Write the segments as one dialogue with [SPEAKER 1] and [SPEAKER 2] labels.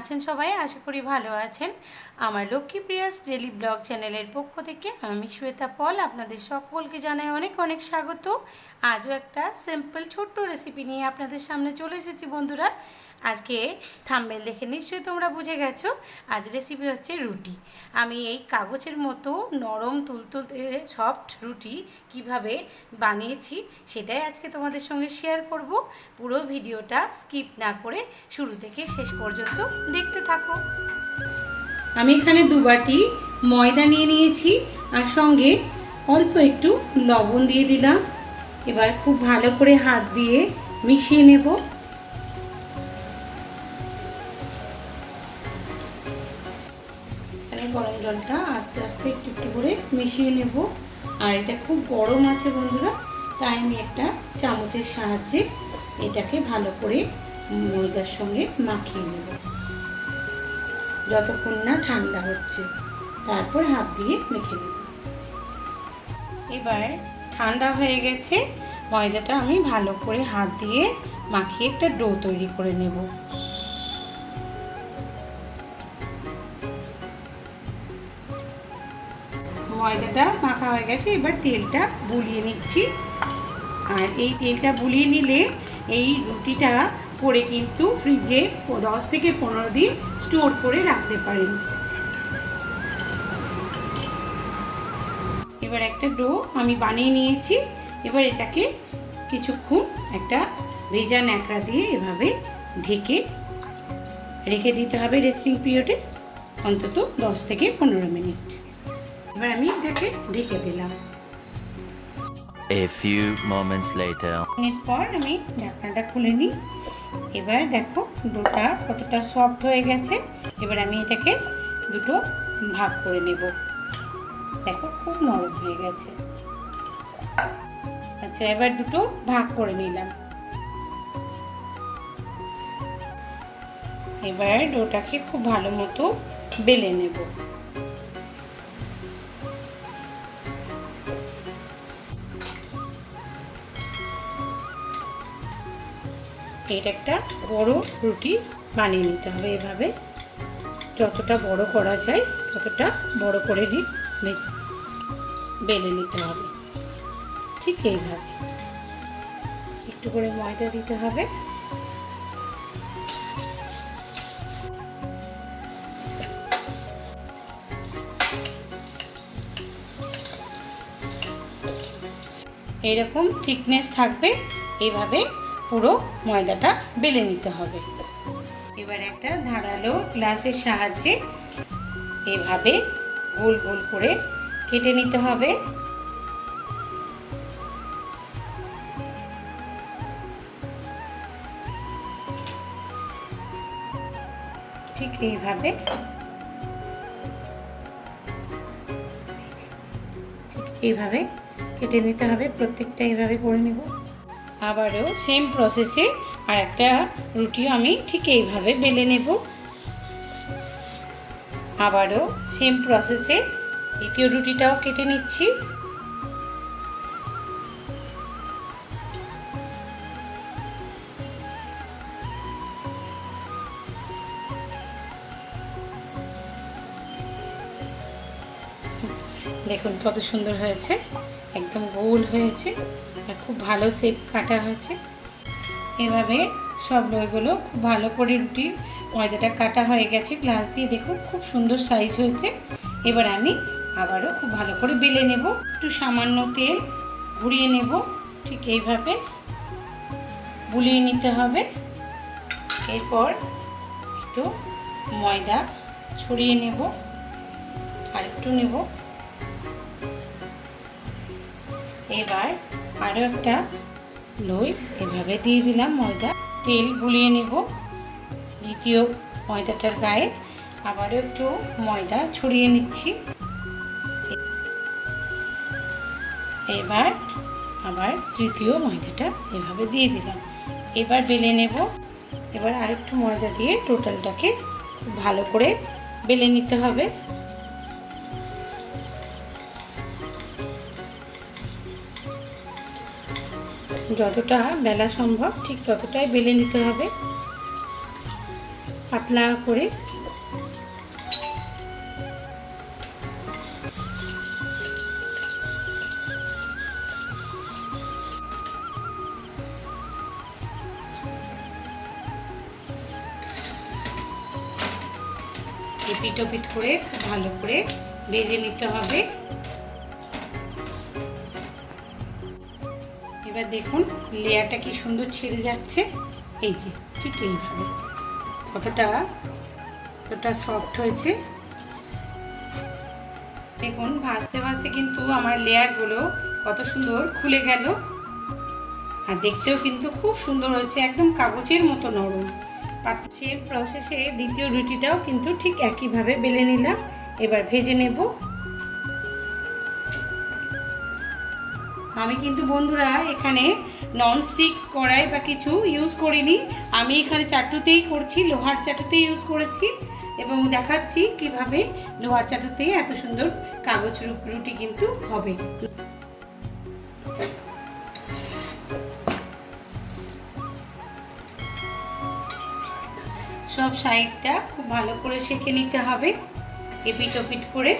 [SPEAKER 1] আছেন সবাই? আশা করি ভালো আছেন। আমার লক্ষ্মী প্রিয়াস ডেলি ব্লগ চ্যানেলের পক্ষ থেকে আমি শ্বেতা পল আপনাদের সকলকে জানাই অনেক অনেক স্বাগত। আজও একটা সিম্পল ছোট্ট রেসিপি নিয়ে আপনাদের সামনে চলে এসেছি বন্ধুরা। আজকে থাম্বেল দেখে নিশ্চয়ই তোমরা বুঝে গেছো, আজ রেসিপি হচ্ছে রুটি। আমি এই কাগজের মতো নরম তুলতুলতে সফট রুটি কীভাবে বানিয়েছি সেটাই আজকে তোমাদের সঙ্গে শেয়ার করব। পুরো ভিডিওটা স্কিপ না করে শুরু থেকে শেষ পর্যন্ত দেখতে থাকো। আমি এখানে দু বাটি ময়দা নিয়ে নিয়েছি, আর সঙ্গে অল্প একটু লবণ দিয়ে দিলাম। এবার খুব ভালো করে হাত দিয়ে মিশিয়ে নেব। গরম জলটা আস্তে আস্তে একটু একটু করে মিশিয়ে নেব। আর এটা খুব গরম আছে বন্ধুরা, তাই আমি একটা চামচের সাহায্যে এটাকে ভালো করে ময়দার সঙ্গে মাখিয়ে নেব। যতক্ষণ না ঠান্ডা হচ্ছে, তারপর হাত দিয়ে মেখে নেব। এবার ঠান্ডা হয়ে গেছে, ময়দাটা আমি ভালো করে হাত দিয়ে মাখিয়ে একটা ডো তৈরি করে নেব। ময়দাটা মাখা হয়ে গেছে। এবার তেলটা বুলিয়ে নিচ্ছি। আর এই তেলটা বুলিয়ে নিলে এই রুটিটা করে কিন্তু ফ্রিজে দশ থেকে পনেরো দিন স্টোর করে রাখতে পারেন। এবার একটা ডো আমি বানিয়ে নিয়েছি। এবার এটাকে কিছুক্ষণ একটা ভেজা ন্যাকড়া দিয়ে এভাবে ঢেকে রেখে দিতে হবে রেস্টিং পিরিয়ডে অন্তত দশ থেকে পনেরো মিনিট। এবার আমি এটাকে ঢেকে দিলাম।
[SPEAKER 2] A few moments later.
[SPEAKER 1] Minute পর আমি ঢাকনাটা খুলে নিই। এবার দেখো ডোটা কতটা সফট হয়ে গেছে। এবার আমি এটাকে দুটো ভাগ করে নেব। দেখো খুব নরম হয়ে গেছে। আচ্ছা এবার দুটো ভাগ করে নিলাম। এবার ডোটাকে খুব ভালো মতো বেলে নেব। এর একটা বড় রুটি বানিয়ে নিতে হবে এভাবে। যতটা বড় করা যায়, ততটা বড় করে নিয়ে বেলে নিতে হবে। ঠিক এইভাবে। একটু করে ময়দা দিতে হবে। এরকম থিকনেস থাকবে, এইভাবে পুরো ময়দাটা বেলে নিতে হবে। এবার একটা ধারালো গ্লাসের সাহায্যে এভাবে গোল গোল করে কেটে নিতে হবে। ঠিক এইভাবে। ঠিক এইভাবে কেটে নিতে হবে, প্রত্যেকটা এইভাবে করে নেব। আবারও সেম প্রসেসে আর একটা রুটিও আমি ঠিক এইভাবে বেলে নেব। আবারও সেম প্রসেসে দ্বিতীয় রুটিটাও কেটে নিচ্ছি। দেখুন কত সুন্দর হয়েছে। একদম গোল হয়েছে আর খুব ভালো শেপ কাটা হয়েছে। এভাবে সব দইগুলো খুব ভালো করে রুটি ময়দাটা কাটা হয়ে গেছে। গ্লাস দিয়ে দেখুন, খুব সুন্দর সাইজ হয়েছে। এবার আমি আবারও খুব ভালো করে বেলে নেব। একটু সামান্য তেল ঘুরিয়ে নেব। ঠিক এইভাবে বুলিয়ে নিতে হবে। এরপর একটু ময়দা ছড়িয়ে নেব। আর একটু নেব। এবার আরও একটা লই এভাবে দিয়ে দিলাম ময়দা। তেল গুলিয়ে নেব। দ্বিতীয় ময়দাটার গায়ে আবারও একটু ময়দা ছড়িয়ে নিচ্ছি। এবার আবার তৃতীয় ময়দাটা এভাবে দিয়ে দিলাম। এবার বেলে নেব। এবার আরেকটু ময়দা দিয়ে টোটালটাকে ভালো করে বেলে নিতে হবে। যতটা বেলা সম্ভব ঠিক ততটাই বেলে নিতে হবে। পাতলা করে। এপিট ওপিট করে ভালো করে ভেজে নিতে হবে। এবার দেখুন লেয়ারটা কি সুন্দর ছেড়ে যাচ্ছে। এই যে, ঠিক এইভাবে। কতটা কতটা সফট হয়েছে। দেখুন, ভাজতে ভাজতে কিন্তু আমার লেয়ারগুলো কত সুন্দর খুলে গেল। আর দেখতেও কিন্তু খুব সুন্দর হয়েছে, একদম কাগজের মতো নরম। পাচ্ছের প্রসেসে দ্বিতীয় রুটিটাও কিন্তু ঠিক একইভাবে বেলে নিলাম। এবার ভেজে নেব। আমি কিন্তু বন্ধুরা এখানে ননস্টিক কড়াই বা কিছু ইউজ করিনি। আমি এখানে চাটুতেই করছি, লোহার চাটুতেই ইউজ করেছি এবং দেখাচ্ছি কীভাবে লোহার চাটুতেই এত সুন্দর কাগজ রুটি কিন্তু হবে। সব সাইডটা খুব ভালো করে সেঁকে নিতে হবে এপিট ওপিট করে।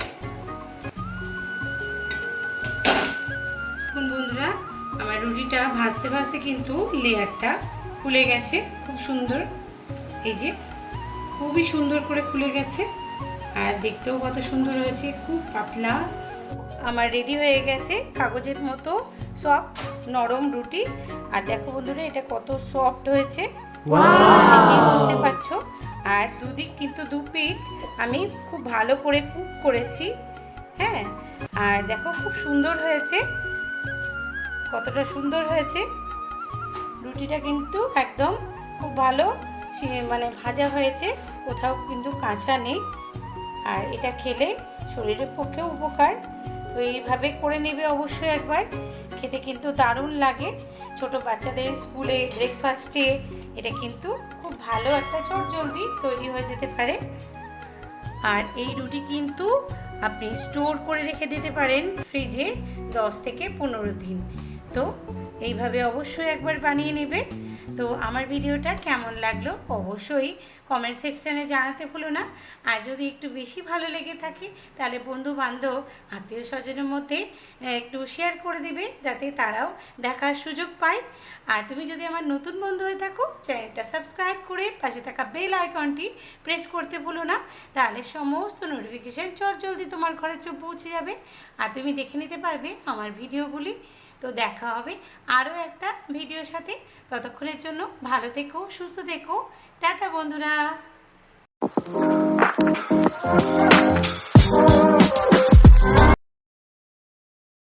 [SPEAKER 1] ভাজতে ভাজতে কিন্তু লেয়ারটা খুলে গেছে। খুব সুন্দর। এই যে খুবই সুন্দর করে খুলে গেছে আর দেখতেও কত সুন্দর হয়েছে। খুব পাতলা। আমার রেডি হয়ে গেছে কাগজের মতো সফট নরম রুটি। আর দেখো বন্ধুরা এটা কত সফট হয়েছে। বুঝতে পারছ? আর দুদিক কিন্তু দু পিঠ আমি খুব ভালো করে কুক করেছি। হ্যাঁ আর দেখো খুব সুন্দর হয়েছে। কতটা সুন্দর হয়েছে। রুটিটা কিন্তু একদম খুব ভালো মানে ভাজা হয়েছে, কোথাও কিন্তু কাঁচা নেই। আর এটা খেলে শরীরের পক্ষেও উপকার। তো এইভাবে করে নেবে অবশ্যই একবার। খেতে কিন্তু দারুণ লাগে। ছোট বাচ্চাদের স্কুলে ব্রেকফাস্টে এটা কিন্তু খুব ভালো একটা চট জলদি তৈরি হয়ে যেতে পারে। আর এই রুটি কিন্তু আপনি স্টোর করে রেখে দিতে পারেন ফ্রিজে দশ থেকে পনেরো দিন। তো এইভাবে অবশ্যই একবার বানিয়ে নেবে। তো আমার ভিডিওটা কেমন লাগল অবশ্যই কমেন্ট সেকশানে জানাতে ভুলো না। আর যদি একটু বেশি ভালো লেগে থাকে, তাহলে বন্ধু বান্ধব আত্মীয় স্বজনের মধ্যে একটু শেয়ার করে দিবে, যাতে তারাও দেখার সুযোগ পায়। আর তুমি যদি আমার নতুন বন্ধু হয়ে থাকো, চ্যানেলটা সাবস্ক্রাইব করে পাশে থাকা বেল আইকনটি প্রেস করতে ভুলো না। তাহলে সমস্ত নোটিফিকেশান চট জলদি তোমার ঘরে চোখ পৌঁছে যাবে। আর তুমি দেখে নিতে পারবে আমার ভিডিওগুলি। তো দেখা হবে আরও একটা ভিডিওর সাথে। ততক্ষণের জন্য ভালো থেকো, সুস্থ থেকো। টাটা বন্ধুরা।